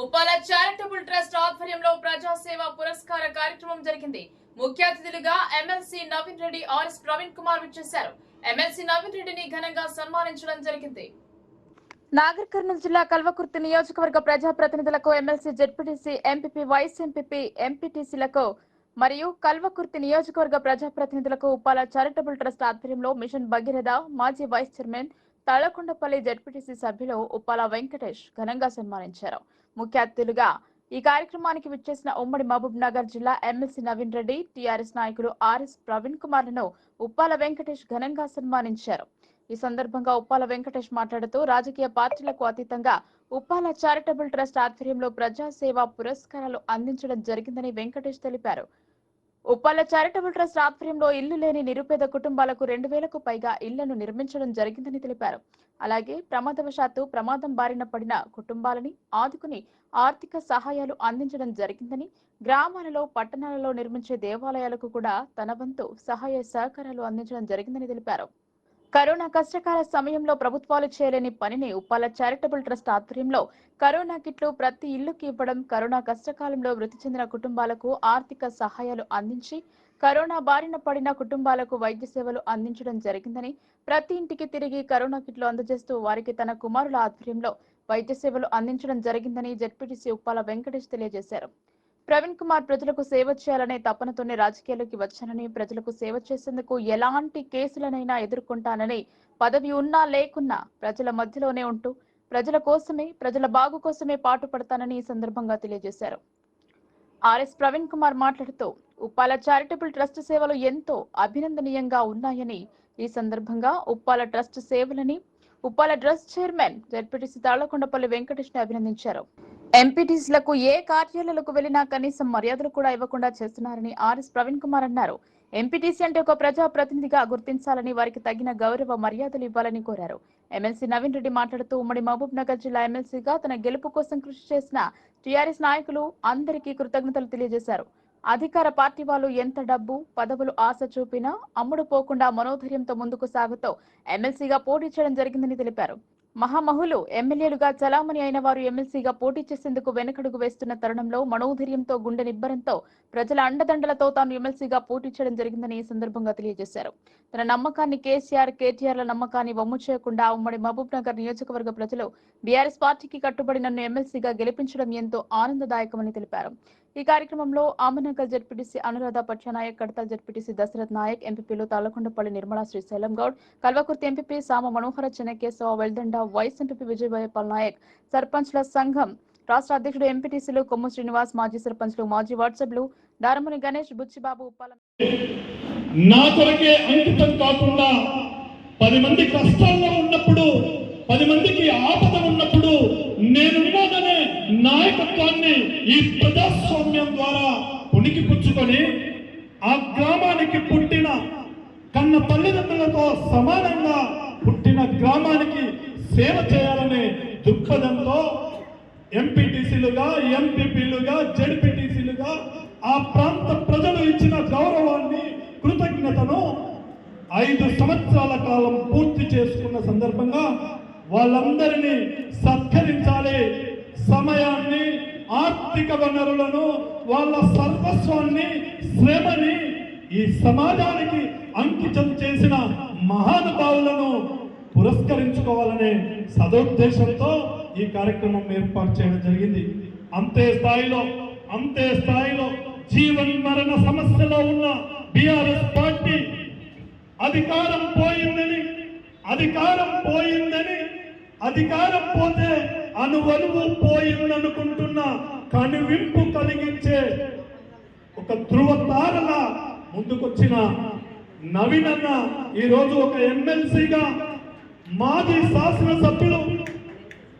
Uppala charitable trust ఆధ్వర్యంలో ప్రజాసేవ పురస్కార కార్యక్రమం జరిగింది. ముఖ్య అతిథులుగా ఎమ్మెల్సీ నవీన్ రెడ్డి ఆర్ఎస్ ప్రవీణ్ కుమార్ విచ్చేశారు. ఎమ్మెల్సీ నవీన్ రెడ్డిని ఘనంగా సన్మానించడం జరిగింది. నాగర్ కర్నూలు జిల్లా కల్వకుర్తి నియోజకవర్గ ప్రజాప్రతినిధులకు MLC ZPTC MPP vice MPP ఎంపీటీసీలకు మరియు కల్వకుర్తి నియోజకవర్గ ప్రజాప్రతినిధులకు ఉప్పాల చారిటబుల్ ట్రస్ట్ ఆధ్వర్యంలో మిషన్ భగీరథ మాజీ వైస్ చైర్మన్ తాళకొండపల్లి జెడ్పీటీసీ సభ్యులు ఉప్పాల వెంకటేష్ ఘనంగా సన్మానించారు. ముఖ్య అతిథులుగా ఈ కార్యక్రమానికి విచ్చేసిన ఉమ్మడి మహబూబ్ నగర్ జిల్లా ఎమ్మెల్సీ నవీన్ రెడ్డి టీఆర్ఎస్ నాయకుడు ఆర్ఎస్ ప్రవీణ్ కుమార్లను ఉప్పాల వెంకటేష్ ఘనంగా సన్మానించారు. ఈ సందర్భంగా ఉప్పాల వెంకటేష్ మాట్లాడుతూ రాజకీయ పార్టీలకు అతీతంగా ఉప్పాల చారిటబుల్ ట్రస్ట్ ఆధ్వర్యంలో ప్రజాసేవ పురస్కారాలు అందించడం జరిగిందని వెంకటేష్ తెలిపారు. ఉప్పాల చారిటబుల్ ట్రస్ట్ ఆధ్వర్యంలో ఇల్లు లేని నిరుపేద కుటుంబాలకు రెండు వేలకు పైగా ఇళ్ళను నిర్మించడం జరిగిందని తెలిపారు. అలాగే ప్రమాదవశాత్తు ప్రమాదం బారిన పడిన కుటుంబాలని ఆదుకుని ఆర్థిక సహాయాలు అందించడం జరిగిందని గ్రామాలలో పట్టణాలలో నిర్మించే దేవాలయాలకు కూడా తన వంతు సహాయ సహకారాలు అందించడం జరిగిందని తెలిపారు. కరోనా కష్టకాల సమయంలో ప్రభుత్వాలు చేయలేని పనిని ఉప్పాల చారిటబుల్ ట్రస్ట్ ఆధ్వర్యంలో కరోనా కిట్లు ప్రతి ఇల్లుకి ఇవ్వడం కరోనా కష్టకాలంలో మృతి చెందిన కుటుంబాలకు ఆర్థిక సహాయాలు అందించి కరోనా బారిన పడిన కుటుంబాలకు వైద్య సేవలు అందించడం జరిగిందని ప్రతి ఇంటికి తిరిగి కరోనా కిట్లు అందజేస్తూ వారికి తన కుమారుల ఆధ్వర్యంలో వైద్య సేవలు అందించడం జరిగిందని జెడ్పీటీసీ ఉప్పాల వెంకటేష్ తెలియజేశారు. ప్రవీణ్ కుమార్ ప్రజలకు సేవ చేయాలనే తపనతోనే రాజకీయాల్లోకి వచ్చానని ప్రజలకు సేవ చేసేందుకు ఎలాంటి కేసులనైనా ఎదుర్కొంటానని పదవి ఉన్నా లేకున్నా ప్రజల మధ్యలోనే ఉంటూ ప్రజల కోసమే ప్రజల బాగు కోసమే పాటుపడతానని ఈ సందర్భంగా తెలియజేశారు. ఆర్ఎస్ ప్రవీణ్ కుమార్ మాట్లాడుతూ ఉప్పాల చారిటబుల్ ట్రస్ట్ సేవలు ఎంతో అభినందనీయంగా ఉన్నాయని ఈ సందర్భంగా ఉప్పాల ట్రస్ట్ సేవలని Uppala trust chairman ZPTC Tallakondapalli వెంకటేష్ని అభినందించారు. ఎంపీటీసీలకు ఏ కార్యాలయాలకు వెళ్ళినా కనీసం మర్యాదలు కూడా ఇవ్వకుండా చేస్తున్నారని ఆర్ఎస్ ప్రవీణ్ కుమార్ అన్నారు. ఎంపీటీసీ అంటే ఒక ప్రజాప్రతినిధిగా గుర్తించాలని వారికి తగిన గౌరవ మర్యాదలు ఇవ్వాలని కోరారు. ఎమ్మెల్సీ నవీన్ రెడ్డి మాట్లాడుతూ ఉమ్మడి మహబూబ్ నగర్ జిల్లా ఎమ్మెల్సీగా తన గెలుపు కోసం కృషి చేసిన టీఆర్ఎస్ నాయకులు అందరికీ కృతజ్ఞతలు తెలియజేశారు. అధికార పార్టీ వాళ్ళు ఎంత డబ్బు పదవులు ఆశ చూపినా అమ్ముడు పోకుండా మనోధైర్యంతో ముందుకు సాగుతూ ఎమ్మెల్సీగా పోటీ చేయడం జరిగిందని తెలిపారు. మహామహులు ఎమ్మెల్యేలుగా చలామణి అయిన వారు ఎమ్మెల్సీగా పోటీ చేసేందుకు వెనకడుగు వేస్తున్న తరుణంలో మనోధైర్యంతో గుండె నిబ్బరంతో ప్రజల అండదండలతో తాను ఎమ్మెల్సీగా పోటీ చేయడం జరిగిందని ఈ సందర్భంగా తెలియజేశారు. తన నమ్మకాన్ని కేసీఆర్ కేటీఆర్ల నమ్మకాన్ని వమ్ము చేయకుండా ఉమ్మడి మహబూబ్ నగర్ నియోజకవర్గ ప్రజలు బీఆర్ఎస్ పార్టీకి కట్టుబడి నన్ను ఎమ్మెల్సీగా గెలిపించడం ఎంతో ఆనందదాయకమని తెలిపారు. ఈ కార్యక్రమంలో ఆమనగర్ జడ్పీటీసీ అనురాధ పట్యానాయక్ కడతాల్ జడ్పీటీసీ దశరథ్ నాయక్ ఎంపీపీలు Talakondapalli Nirmala Srisailam Goud Kalvakurthy MPP Sama Manohara Chennakeshava Veldanda vice MP Vijayabhayapal Nayak సర్పంచ్ల సంఘం రాష్ట్ర అధ్యక్షుడు ఎంపీటీసీలు కొమ్ము శ్రీనివాస్ మాజీ సర్పంచ్లు మాజీ వాట్సాప్లు దారముని గణేష్ బుచ్చిబాబు ఉప్పాల నా కొరకే అంకితం కాకుండా పది మంది కష్టాల్లో ఉన్నప్పుడు పది మందికి ఆపద ఉన్నప్పుడు నేనున్నాననే నాయకత్వాన్ని ఈ ప్రజాస్వామ్యం ద్వారా ఉనికి పుచ్చుకొని ఆ గ్రామానికి పుట్టిన కన్న తల్లిదండ్రులతో సమానంగా పుట్టిన గ్రామానికి సేవ చేయాలనే దృక్పథంతో ఎంపీటీసీలుగా ఎంపీపీలుగా జడ్పీటీసీలుగా ఆ ప్రాంత ప్రజలు ఇచ్చిన గౌరవాన్ని కృతజ్ఞతను ఐదు సంవత్సరాల కాలం పూర్తి చేసుకున్న సందర్భంగా వాళ్ళందరినీ సత్కరించాలి. సమయాన్ని ఆర్థిక వనరులను వాళ్ళ సర్వస్వాన్ని శ్రమని ఈ సమాజానికి అంకితం చేసిన మహానుభావులను పురస్కరించుకోవాలనే సదుద్దేశంతో ఈ కార్యక్రమం ఏర్పాటు చేయడం జరిగింది. అంతే స్థాయిలో అంతే స్థాయిలో జీవన్ మరణ సమస్యలో ఉన్న బిఆర్ఎస్ పార్టీ అధికారం పోయిందని అధికారం పోయిందని అధికారం పోతే అనువనువు పోయిందనుకుంటున్న కనువింపు కలిగించే ఒక ధృవ తారల ముందుకొచ్చిన అన్న ఈరోజు ఒక ఎమ్మెల్సీగా మాజీ శాసనసభ్యులు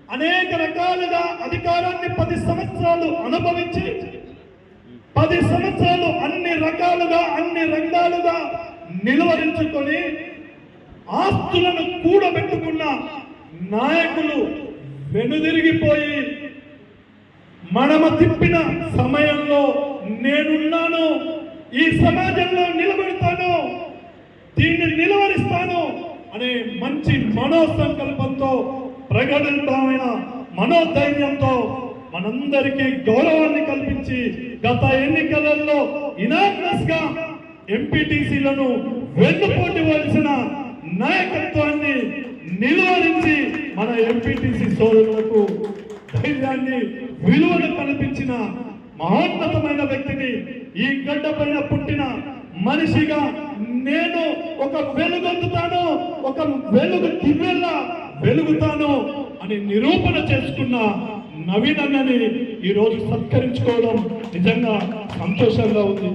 అనేక రకాలుగా అధికారాన్ని పది సంవత్సరాలు అనుభవించి పది సంవత్సరాలు అన్ని రకాలుగా అన్ని రంగాలుగా నిలువరించుకొని ఆస్తులను కూడబెట్టుకున్న నాయకులు వెనుదిరిగిపోయి మనమ తిప్పిన సమయంలో నేనున్నాను ఈ సమాజంలో నిలబడతాను దీన్ని నిలవరిస్తాను అనే మంచి మనోసంకల్పంతో ప్రగల్భమైన మనోధైర్యంతో మనందరికీ గౌరవాన్ని కల్పించి గత ఎన్నికలలో ఇనాగ్నస్గా ఎంపీటీసీలను వెన్నుపోటు వలసిన నాయకత్వాన్ని నిలువరించి మన ఎంపీటీసీ సోదరులకు ధైర్యాన్ని విలువను కల్పించిన మహోన్నతమైన వ్యక్తిని ఈ గడ్డ పైన పుట్టిన మనిషిగా నేను ఒక వెలుగొందుతాను ఒక వెలుగు దివ్యల్లా వెలుగుతాను అని నిరూపణ చేసుకున్న నవీన్ అన్నని సత్కరించుకోవడం నిజంగా సంతోషంగా ఉంది.